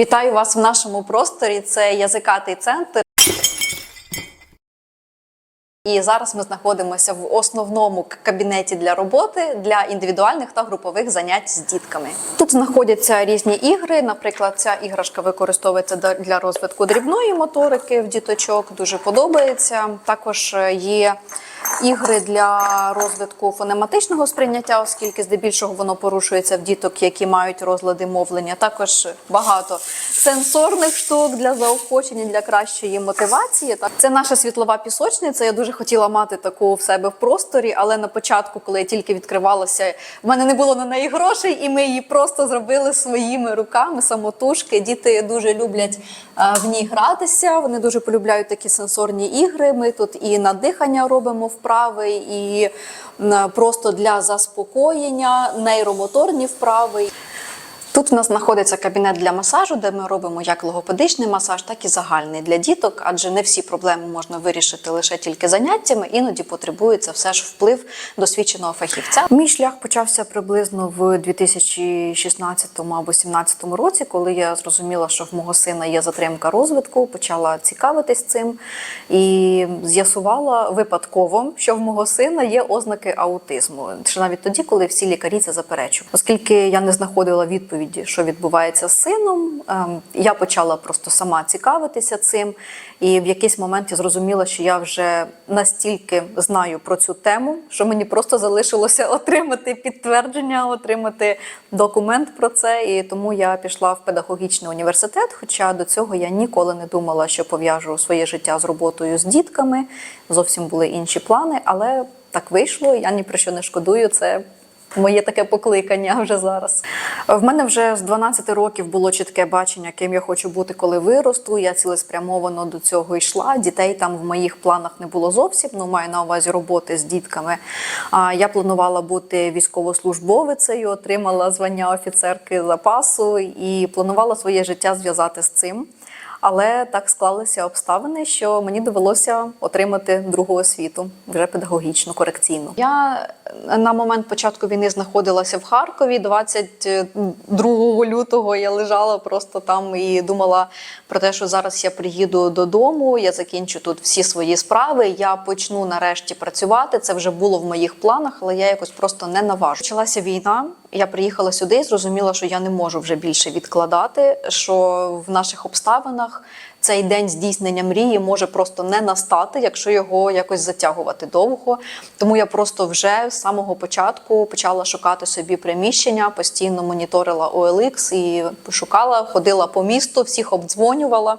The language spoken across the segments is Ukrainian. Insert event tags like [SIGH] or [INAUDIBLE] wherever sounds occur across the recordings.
Вітаю вас в нашому просторі. Це язикатий центр. І зараз ми знаходимося в основному кабінеті для роботи для індивідуальних та групових занять з дітками. Тут знаходяться різні ігри. Наприклад, ця іграшка використовується для розвитку дрібної моторики в діточок. Дуже подобається. Також е, є ігри для розвитку фонематичного сприйняття, оскільки здебільшого воно порушується в діток, які мають розлади мовлення. Також багато сенсорних штук для заохочення, для кращої мотивації. Це наша світлова пісочниця. Я дуже хотіла мати таку в себе в просторі, але на початку, коли я тільки відкривалася, в мене не було на неї грошей, і ми її просто зробили своїми руками, самотужки. Діти дуже люблять е, в ній гратися. Вони дуже полюбляють такі сенсорні ігри. Ми тут і на дихання робимо вправи, і м, просто для заспокоєння, нейромоторні вправи. Тут у нас знаходиться кабінет для масажу, де ми робимо як логопедичний масаж, так і загальний для діток, адже не всі проблеми можна вирішити лише тільки заняттями, іноді потребується все ж вплив досвідченого фахівця. Мій шлях почався приблизно в 2016 або 2017 році, коли я зрозуміла, що в мого сина є затримка розвитку, почала цікавитись цим і з'ясувала випадково, що в мого сина є ознаки аутизму. Ще навіть тоді, коли всі лікарі це заперечували. Оскільки я не знаходила відповіді, що відбувається з сином, ем, я почала просто сама цікавитися цим. І в якийсь момент я зрозуміла, що я вже настільки знаю про цю тему, що мені просто залишилося [LAUGHS] отримати підтвердження, отримати документ про це. І тому я пішла в педагогічний університет. Хоча до цього я ніколи не думала, що пов'яжу своє життя з роботою з дітками. Зовсім були інші плани, але так вийшло. Я ні про що не шкодую. Це Моє таке покликання вже зараз. В мене вже з 12 років було чітке бачення, ким я хочу бути, коли виросту. Я цілеспрямовано до цього йшла. Дітей там в моїх планах не було зовсім. Ну маю на увазі роботи з дітками. А я планувала бути військовослужбовицею, отримала звання офіцерки запасу і планувала своє життя зв'язати з цим. Але так склалися обставини, що мені довелося отримати другу освіту, вже педагогічну, корекційну. Я на момент початку війни знаходилася в Харкові. 22 лютого я лежала просто там і думала про те, що зараз я приїду додому, я закінчу тут всі свої справи. Я почну нарешті працювати. Це вже було в моїх планах, але я якось просто не наважу. Почалася війна. Я приїхала сюди і зрозуміла, що я не можу вже більше відкладати. Що в наших обставинах цей день здійснення мрії може просто не настати, якщо його якось затягувати довго. Тому я просто вже з самого початку почала шукати собі приміщення, постійно моніторила OLX і шукала, ходила по місту, всіх обдзвонювала.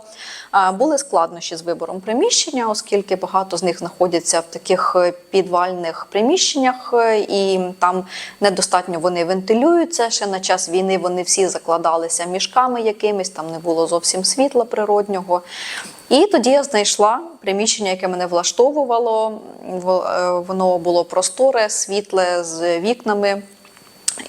Були складнощі з вибором приміщення, оскільки багато з них знаходяться в таких е, підвальних приміщеннях, е, і там недостатньо вони вентилюються. Ще на час війни вони всі закладалися мішками якимись, там не було зовсім світла природнього. І тоді я знайшла приміщення, яке мене влаштовувало. Е, Воно було просторе, світле з вікнами.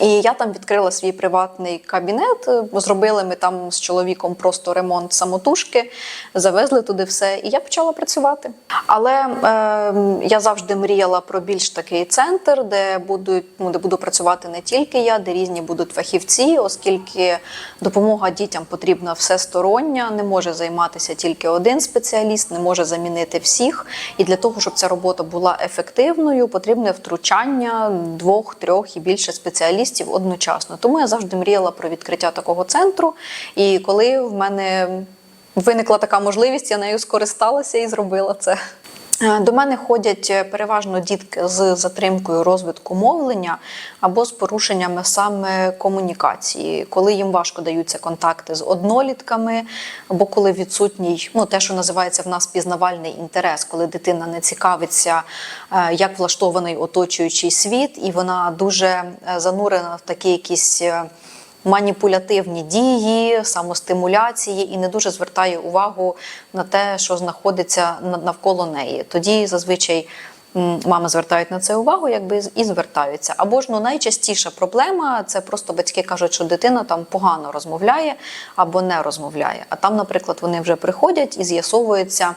І я там відкрила свій приватний кабінет. Зробили ми там з чоловіком просто ремонт самотужки, завезли туди все, і я почала працювати. Але е, я завжди мріяла про більш такий центр, де будуть ну, де буду працювати не тільки я, де різні будуть фахівці, оскільки допомога дітям потрібна всестороння, не може займатися тільки один спеціаліст, не може замінити всіх. І для того, щоб ця робота була ефективною, потрібне втручання двох, трьох і більше спеціалістів одночасно. Тому я завжди мріяла про відкриття такого центру. І коли в мене виникла така можливість, я нею скористалася і зробила це. Е, До мене ходять е, переважно дітки з затримкою розвитку мовлення або з порушеннями саме комунікації, коли їм важко даються контакти з однолітками, або коли відсутній ну, те, що називається в нас пізнавальний інтерес, коли дитина не цікавиться, е, як влаштований оточуючий світ, і вона дуже занурена в такі якісь. Маніпулятивні дії, самостимуляції і не дуже звертає увагу на те, що знаходиться навколо неї. Тоді зазвичай мами звертають на це увагу, якби і звертаються. Або ж ну найчастіша проблема це просто батьки кажуть, що дитина там погано розмовляє або не розмовляє. А там, наприклад, вони вже приходять і з'ясовується,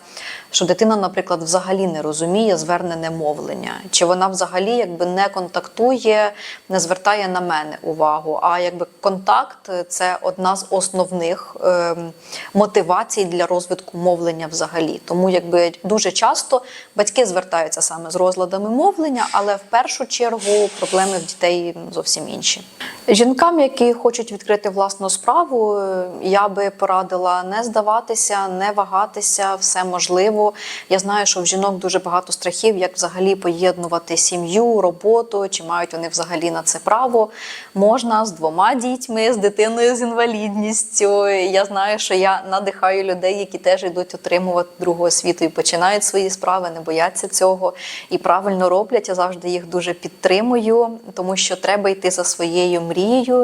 що дитина, наприклад, взагалі не розуміє звернене мовлення, чи вона взагалі якби не контактує, не звертає на мене увагу. А якби контакт це одна з основних ем, мотивацій для розвитку мовлення взагалі. Тому якби дуже часто батьки звертаються саме з розладами мовлення, але в першу чергу проблеми в дітей зовсім інші. Жінкам, які хочуть відкрити власну справу, е, я би порадила не здаватися, не вагатися, все можливо. Я знаю, що в жінок дуже багато страхів, як взагалі поєднувати сім'ю, роботу, чи мають вони взагалі на це право. Можна з двома дітьми, з дитиною з інвалідністю. Я знаю, що я надихаю людей, які теж йдуть отримувати другу освіту і починають свої справи, не бояться цього і правильно роблять. Я завжди їх дуже підтримую, тому що треба йти за своєю мрією,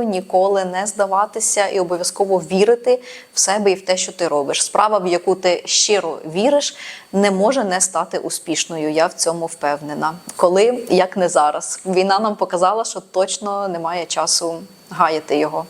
ніколи не здаватися і обов'язково вірити в себе і в те, що ти робиш. Справа, в яку ти щиро віриш, не може не стати успішною. Я в цьому впевнена. Коли як не зараз, війна нам показала, що точно немає часу гаяти його.